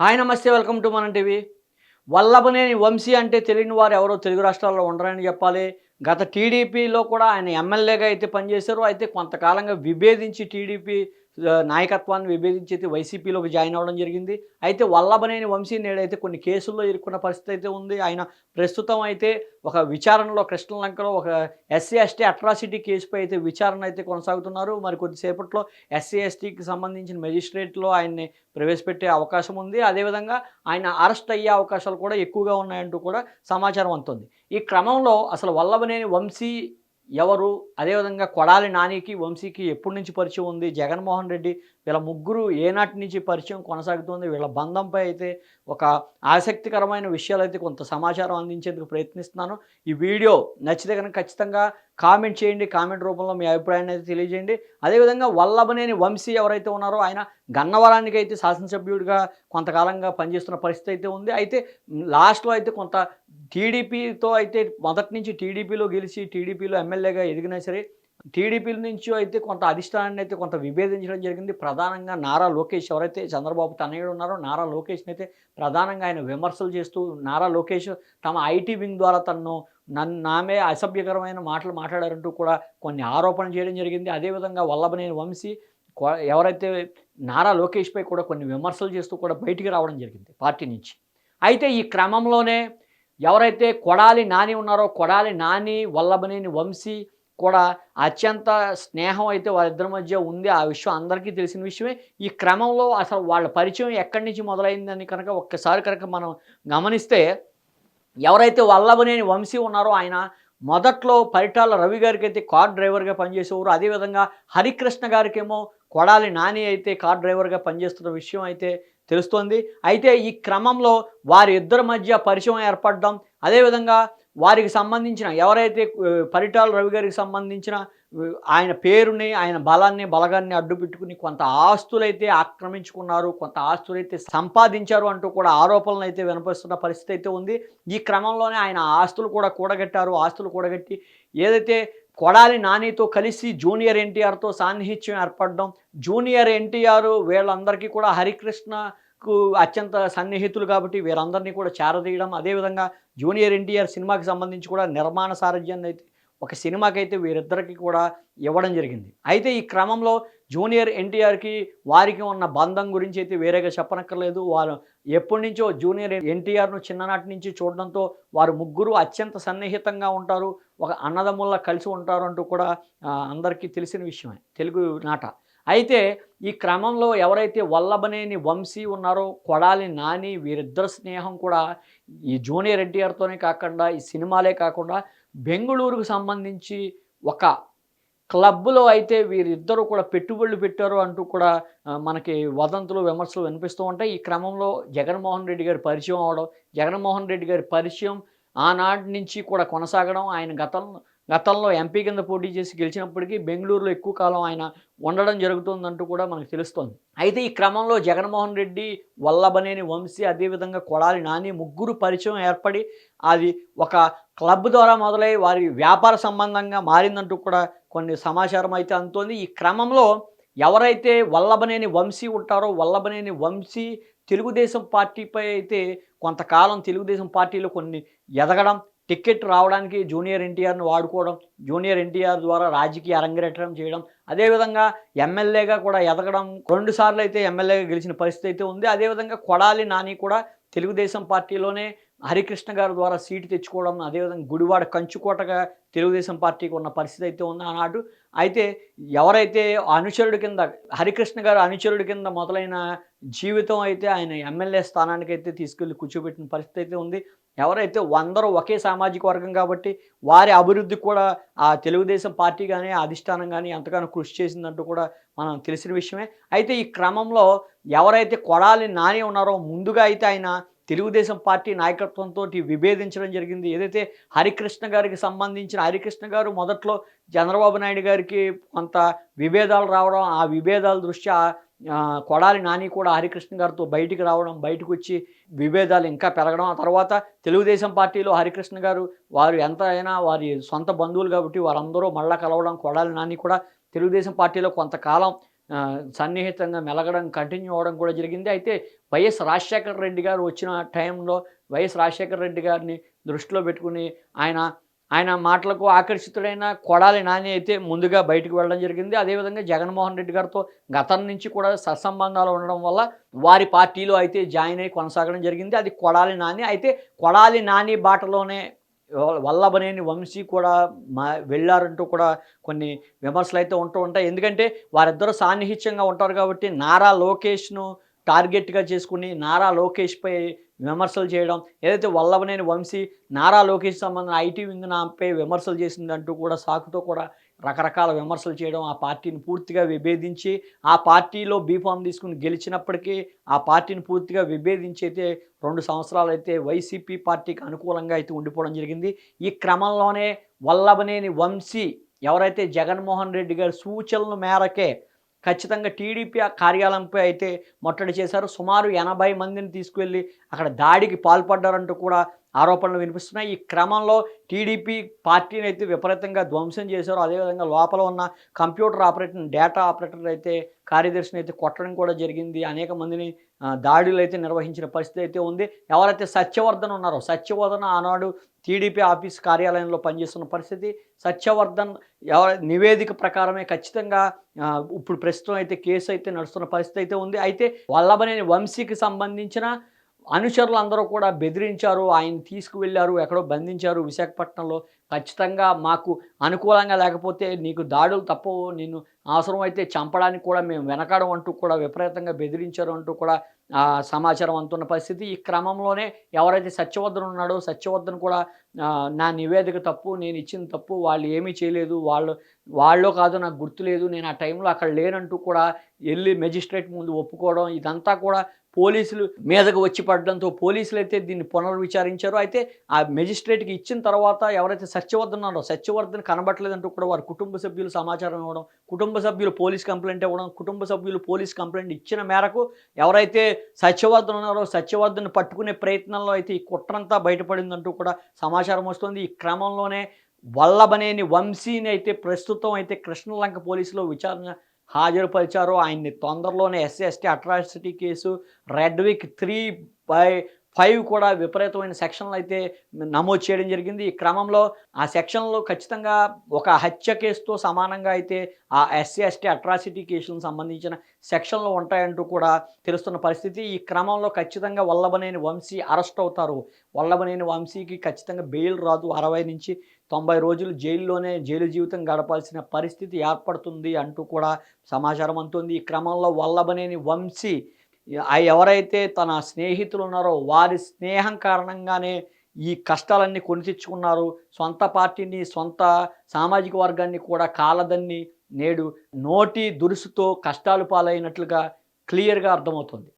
Hi నమస్తే welcome to మన TV. Vallabhaneni Vamsi అంటే తెలియని వారు ఎవరో తెలుగు రాష్ట్రాల్లో ఉండరని చెప్పాలి. గత టీడీపీలో కూడా ఆయన ఎమ్మెల్యేగా అయితే పనిచేశారు. అయితే కొంతకాలంగా విభేదించి టీడీపీ నాయకత్వాన్ని విభేదించి అయితే వైసీపీలోకి జాయిన్ అవ్వడం జరిగింది. అయితే వల్లభనేని వంశీ నేడైతే కొన్ని కేసుల్లో ఇరుక్కున్న పరిస్థితి అయితే ఉంది. ఆయన ప్రస్తుతం అయితే ఒక విచారణలో కృష్ణలంకలో ఒక ఎస్సీ ఎస్టీ అట్రాసిటీ కేసుపై అయితే విచారణ అయితే కొనసాగుతున్నారు. మరి కొద్దిసేపట్లో ఎస్సీ ఎస్టీకి సంబంధించిన మెజిస్ట్రేట్లో ఆయన్ని ప్రవేశపెట్టే అవకాశం ఉంది. అదేవిధంగా ఆయన అరెస్ట్ అయ్యే అవకాశాలు కూడా ఎక్కువగా ఉన్నాయంటూ కూడా సమాచారం అందుతుంది. ఈ క్రమంలో అసలు వల్లభనేని వంశీ ఎవరు అదేవిధంగా కొడాలి నానికి వంశీకి ఎప్పటి నుంచి పరిచయం ఉంది? జగన్మోహన్ రెడ్డి వీళ్ళ ముగ్గురు ఏనాటి నుంచి పరిచయం కొనసాగుతుంది? వీళ్ళ బంధంపై అయితే ఒక ఆసక్తికరమైన విషయాలు అయితే కొంత సమాచారం అందించేందుకు ప్రయత్నిస్తున్నాను. ఈ వీడియో నచ్చితే కనుక ఖచ్చితంగా కామెంట్ చేయండి. కామెంట్ రూపంలో మీ అభిప్రాయాన్ని అయితే తెలియజేయండి. అదేవిధంగా వల్లభనేని వంశీ ఎవరైతే ఉన్నారో ఆయన గన్నవరానికి అయితే శాసనసభ్యుడిగా కొంతకాలంగా పనిచేస్తున్న పరిస్థితి అయితే ఉంది. అయితే లాస్ట్లో అయితే కొంత టీడీపీతో అయితే మొదటి నుంచి టీడీపీలో గెలిచి టీడీపీలో ఎమ్మెల్యేగా ఎదిగినా సరే టీడీపీ నుంచి అయితే కొంత అధిష్టానాన్ని అయితే కొంత విభేదించడం జరిగింది. ప్రధానంగా నారా లోకేష్ ఎవరైతే చంద్రబాబు తనయుడు ఉన్నారో నారా లోకేష్ని అయితే ప్రధానంగా ఆయన విమర్శలు చేస్తూ నారా లోకేష్ తమ ఐటీ వింగ్ ద్వారా తనను నన్ను నామే అసభ్యకరమైన మాటలు మాట్లాడారంటూ కూడా కొన్ని ఆరోపణలు చేయడం జరిగింది. అదేవిధంగా వల్లభనేని వంశీ కొ- ఎవరైతే నారా లోకేష్పై కూడా కొన్ని విమర్శలు చేస్తూ కూడా బయటికి రావడం జరిగింది పార్టీ నుంచి. అయితే ఈ క్రమంలోనే ఎవరైతే కొడాలి నాని ఉన్నారో కొడాలి నాని వల్లభనేని వంశీ కూడా అత్యంత స్నేహం అయితే వాళ్ళిద్దరి మధ్య ఉంది. ఆ విషయం అందరికీ తెలిసిన విషయమే. ఈ క్రమంలో అసలు వాళ్ళ పరిచయం ఎక్కడి నుంచి మొదలైందని కనుక ఒక్కసారి కనుక మనం గమనిస్తే ఎవరైతే వల్లభనేని వంశీ ఉన్నారో ఆయన మొదట్లో పరిటాల రవి గారికి అయితే కార్ డ్రైవర్గా పనిచేసేవారు. అదేవిధంగా హరికృష్ణ గారికేమో కొడాలి నాని అయితే కార్ డ్రైవర్గా పనిచేస్తున్న విషయం అయితే తెలుస్తోంది. అయితే ఈ క్రమంలో వారి ఇద్దరి మధ్య పరిచయం ఏర్పడడం అదేవిధంగా వారికి సంబంధించిన ఎవరైతే పరిటాల రవి గారికి సంబంధించిన ఆయన పేరుని ఆయన బలాన్ని బలగాన్ని అడ్డుపెట్టుకుని కొంత ఆస్తులైతే ఆక్రమించుకున్నారు కొంత ఆస్తులైతే సంపాదించారు అంటూ కూడా ఆరోపణలు అయితే వినపరుస్తున్న పరిస్థితి అయితే ఉంది. ఈ క్రమంలోనే ఆయన ఆస్తులు కూడా కూడగట్టారు. ఆస్తులు కూడగట్టి ఏదైతే కొడాలి నానితో కలిసి జూనియర్ ఎన్టీఆర్తో సాన్నిహిత్యం ఏర్పడడం. జూనియర్ ఎన్టీఆర్ వీళ్ళందరికీ కూడా హరికృష్ణకు అత్యంత సన్నిహితులు కాబట్టి వీరందరినీ కూడా చేరదీయడం. అదేవిధంగా జూనియర్ ఎన్టీఆర్ సినిమాకి సంబంధించి కూడా నిర్మాణ సారథ్యాన్ని అయితే ఒక సినిమాకైతే వీరిద్దరికీ వీరిద్దరికి కూడా ఇవ్వడం జరిగింది. అయితే ఈ క్రమంలో జూనియర్ ఎన్టీఆర్కి వారికి ఉన్న బంధం గురించి అయితే వేరేగా చెప్పనక్కర్లేదు. వారు ఎప్పటి నుంచో జూనియర్ ఎన్టీఆర్ను చిన్ననాటి నుంచి చూడడంతో వారు ముగ్గురు అత్యంత సన్నిహితంగా ఉంటారు. ఒక అన్నదమ్ముల్లా కలిసి ఉంటారు అంటూ కూడా అందరికీ తెలిసిన విషయమే తెలుగు నాట. అయితే ఈ క్రమంలో ఎవరైతే వల్లభనేని వంశీ ఉన్నారో కొడాలి నాని వీరిద్దరు స్నేహం కూడా ఈ జూనియర్ ఎన్టీఆర్తోనే కాకుండా ఈ సినిమాలే కాకుండా బెంగళూరుకు సంబంధించి ఒక క్లబ్లో అయితే వీరిద్దరూ కూడా పెట్టుబడులు పెట్టారు అంటూ కూడా మనకి వదంతులు విమర్శలు వినిపిస్తూ ఉంటాయి. ఈ క్రమంలో జగన్మోహన్ రెడ్డి గారి పరిచయం అవడం జగన్మోహన్ రెడ్డి గారి పరిచయం ఆనాటి నుంచి కూడా కొనసాగడం ఆయన గతంలో గతంలో ఎంపీ కింద పోటీ చేసి గెలిచినప్పటికీ బెంగళూరులో ఎక్కువ కాలం ఆయన ఉండడం జరుగుతుందంటూ కూడా మనకు తెలుస్తోంది. అయితే ఈ క్రమంలో జగన్మోహన్ రెడ్డి వల్లభనేని వంశీ అదేవిధంగా కొడాలి నాని ముగ్గురు పరిచయం ఏర్పడి అది ఒక క్లబ్ ద్వారా మొదలై వారి వ్యాపార సంబంధంగా మారిందంటూ కూడా కొన్ని సమాచారం అయితే అందుతోంది. ఈ క్రమంలో ఎవరైతే వల్లభనేని వంశీ ఉంటారో వల్లభనేని వంశీ తెలుగుదేశం పార్టీపై అయితే కొంతకాలం తెలుగుదేశం పార్టీలో కొన్ని ఎదగడం టికెట్ రావడానికి జూనియర్ ఎన్టీఆర్ను వాడుకోవడం జూనియర్ ఎన్టీఆర్ ద్వారా రాజకీయ అరంగరేటం చేయడం అదేవిధంగా ఎమ్మెల్యేగా కూడా ఎదగడం రెండు సార్లు అయితే ఎమ్మెల్యేగా గెలిచిన పరిస్థితి అయితే ఉంది. అదేవిధంగా కొడాలి నాని కూడా తెలుగుదేశం పార్టీలోనే హరికృష్ణ గారి ద్వారా సీటు తెచ్చుకోవడం అదేవిధంగా గుడివాడ కంచుకోటగా తెలుగుదేశం పార్టీకి ఉన్న పరిస్థితి అయితే ఉంది ఆనాడు. అయితే ఎవరైతే అనుచరుడి కింద హరికృష్ణ గారు అనుచరుడి కింద మొదలైన జీవితం అయితే ఆయన ఎమ్మెల్యే స్థానానికి అయితే తీసుకెళ్ళి కూర్చోబెట్టిన పరిస్థితి అయితే ఉంది. ఎవరైతే అందరూ ఒకే సామాజిక వర్గం కాబట్టి వారి అభివృద్ధి కూడా ఆ తెలుగుదేశం పార్టీ కానీ అధిష్టానం కానీ ఎంతగానో కృషి చేసిందంటూ కూడా మనం తెలిసిన విషయమే. అయితే ఈ క్రమంలో ఎవరైతే కొడాలి నాని ఉన్నారో ముందుగా అయితే ఆయన తెలుగుదేశం పార్టీ నాయకత్వంతో విభేదించడం జరిగింది. ఏదైతే హరికృష్ణ గారికి సంబంధించిన హరికృష్ణ గారు మొదట్లో చంద్రబాబు నాయుడు గారికి కొంత విభేదాలు రావడం ఆ విభేదాల దృష్ట్యా కొడాలి నాని కూడా హరికృష్ణ గారితో బయటికి రావడం బయటకు వచ్చి విభేదాలు ఇంకా పెరగడం. ఆ తర్వాత తెలుగుదేశం పార్టీలో హరికృష్ణ గారు వారు ఎంత అయినా వారి సొంత బంధువులు కాబట్టి వారందరూ మళ్ళా కలవడం కొడాలి నాని కూడా తెలుగుదేశం పార్టీలో కొంతకాలం సన్నిహితంగా మెలగడం కంటిన్యూ అవ్వడం కూడా జరిగింది. అయితే వైఎస్ రాజశేఖర రెడ్డి గారు వచ్చిన టైంలో వైఎస్ రాజశేఖర రెడ్డి గారిని దృష్టిలో పెట్టుకుని ఆయన ఆయన మాటలకు ఆకర్షితుడైన కొడాలి నాని అయితే ముందుగా బయటకు వెళ్ళడం జరిగింది. అదేవిధంగా జగన్మోహన్ రెడ్డి గారితో గతం నుంచి కూడా సత్సంబంధాలు ఉండడం వల్ల వారి పార్టీలో అయితే జాయిన్ అయి కొనసాగడం జరిగింది. అది కొడాలి నాని. అయితే కొడాలి నాని బాటలోనే వల్లభనేని వంశీ కూడా మా వెళ్ళారంటూ కూడా కొన్ని విమర్శలు అయితే ఉంటూ ఉంటాయి. ఎందుకంటే వారిద్దరూ సాన్నిహిత్యంగా ఉంటారు కాబట్టి నారా లోకేష్ను టార్గెట్గా చేసుకుని నారా లోకేష్పై విమర్శలు చేయడం. ఏదైతే వల్లభనేని వంశీ నారా లోకేష్ సంబంధించిన ఐటీ వింగ్ నాపై విమర్శలు చేసిందంటూ కూడా సాకుతో కూడా రకరకాల విమర్శలు చేయడం ఆ పార్టీని పూర్తిగా విభేదించి ఆ పార్టీలో బీఫామ్ తీసుకుని గెలిచినప్పటికీ ఆ పార్టీని పూర్తిగా విభేదించి అయితే రెండు సంవత్సరాలు అయితే వైసీపీ పార్టీకి అనుకూలంగా అయితే ఉండిపోవడం జరిగింది. ఈ క్రమంలోనే వల్లభనేని వంశీ ఎవరైతే జగన్మోహన్ రెడ్డి గారి సూచనల మేరకే ఖచ్చితంగా టీడీపీ కార్యాలయంపై అయితే ముట్టడి చేశారు. సుమారు ఎనభై మందిని తీసుకువెళ్ళి అక్కడ దాడికి పాల్పడ్డారంటూ కూడా ఆరోపణలు వినిపిస్తున్నాయి. ఈ క్రమంలో టీడీపీ పార్టీని అయితే విపరీతంగా ధ్వంసం చేశారు. అదేవిధంగా లోపల ఉన్న కంప్యూటర్ ఆపరేటర్ డేటా ఆపరేటర్ అయితే కార్యదర్శిని అయితే కొట్టడం కూడా జరిగింది. అనేక మందిని దాడులు అయితే నిర్వహించిన పరిస్థితి అయితే ఉంది. ఎవరైతే సత్యవర్ధన్ ఉన్నారో సత్యవర్ధన్ ఆనాడు టీడీపీ ఆఫీస్ కార్యాలయంలో పనిచేస్తున్న పరిస్థితి. సత్యవర్ధన్ ఎవర నివేదిక ప్రకారమే ఖచ్చితంగా ఇప్పుడు ప్రస్తుతం అయితే కేసు అయితే నడుస్తున్న పరిస్థితి అయితే ఉంది. అయితే వల్లభనేని వంశీకి సంబంధించిన అనుచరులు అందరూ కూడా బెదిరించారు ఆయన తీసుకువెళ్ళారు ఎక్కడో బంధించారు విశాఖపట్నంలో. ఖచ్చితంగా మాకు అనుకూలంగా లేకపోతే నీకు దాడులు తప్పవు నిన్ను అవసరమైతే చంపడానికి కూడా మేము వెనకాడం అంటూ కూడా విపరీతంగా బెదిరించారు అంటూ కూడా సమాచారం అందుతున్న పరిస్థితి. ఈ క్రమంలోనే ఎవరైతే సత్యవర్ధన్ ఉన్నాడో సత్యవర్ధన్ కూడా నా నివేదిక తప్పు నేను ఇచ్చిన తప్పు వాళ్ళు ఏమీ చేయలేదు వాళ్ళు వాళ్ళో కాదు నాకు గుర్తులేదు నేను ఆ టైంలో అక్కడ లేనంటూ కూడా వెళ్ళి మెజిస్ట్రేట్ ముందు ఒప్పుకోవడం ఇదంతా కూడా పోలీసులు మీదకు వచ్చి పడడంతో పోలీసులు అయితే దీన్ని పునర్విచారించారు. అయితే ఆ మెజిస్ట్రేట్కి ఇచ్చిన తర్వాత ఎవరైతే సత్యవర్ధన్ ఉన్నారో సత్యవర్ధన్ కనబట్టలేదంటూ కూడా వారి కుటుంబ సభ్యులు సమాచారం ఇవ్వడం కుటుంబ సభ్యులు పోలీస్ కంప్లైంట్ ఇవ్వడం కుటుంబ సభ్యులు పోలీస్ కంప్లైంట్ ఇచ్చిన మేరకు ఎవరైతే సత్యవర్ధన్ ఉన్నారో సత్యవర్ధన్ పట్టుకునే ప్రయత్నంలో అయితే ఈ కుట్రంతా బయటపడిందంటూ కూడా సమాచారం వస్తుంది. ఈ క్రమంలోనే వల్లభనేని వంశీని అయితే ప్రస్తుతం అయితే కృష్ణలంక పోలీసులో విచారణ హాజరుపరిచారు. ఆయన్ని తొందరలోనే SC ST atrocity case read with three by five కూడా విపరీతమైన సెక్షన్లు అయితే నమోదు చేయడం జరిగింది. ఈ క్రమంలో ఆ సెక్షన్లో ఖచ్చితంగా ఒక హత్య కేసుతో సమానంగా అయితే ఆ ఎస్సీ ఎస్టీ అట్రాసిటీ కేసులకు సంబంధించిన సెక్షన్లు ఉంటాయంటూ కూడా తెలుస్తున్న పరిస్థితి. ఈ క్రమంలో ఖచ్చితంగా వల్లభనేని వంశీ అరెస్ట్ అవుతారు. వల్లభనేని వంశీకి ఖచ్చితంగా బెయిల్ రాదు. అరవై నుంచి తొంభై రోజులు జైల్లోనే జైలు జీవితం గడపాల్సిన పరిస్థితి ఏర్పడుతుంది అంటూ కూడా సమాచారం అందుతుంది. ఈ క్రమంలో వల్లభనేని వంశీ ఎవరైతే తన స్నేహితులు ఉన్నారో వారి స్నేహం కారణంగానే ఈ కష్టాలన్నీ కొని తెచ్చుకున్నారు. సొంత పార్టీని సొంత సామాజిక వర్గాన్ని కూడా కాలదన్ని నేడు నోటి దురుసుతో కష్టాలు పాలైనట్లుగా క్లియర్గా అర్థమవుతుంది.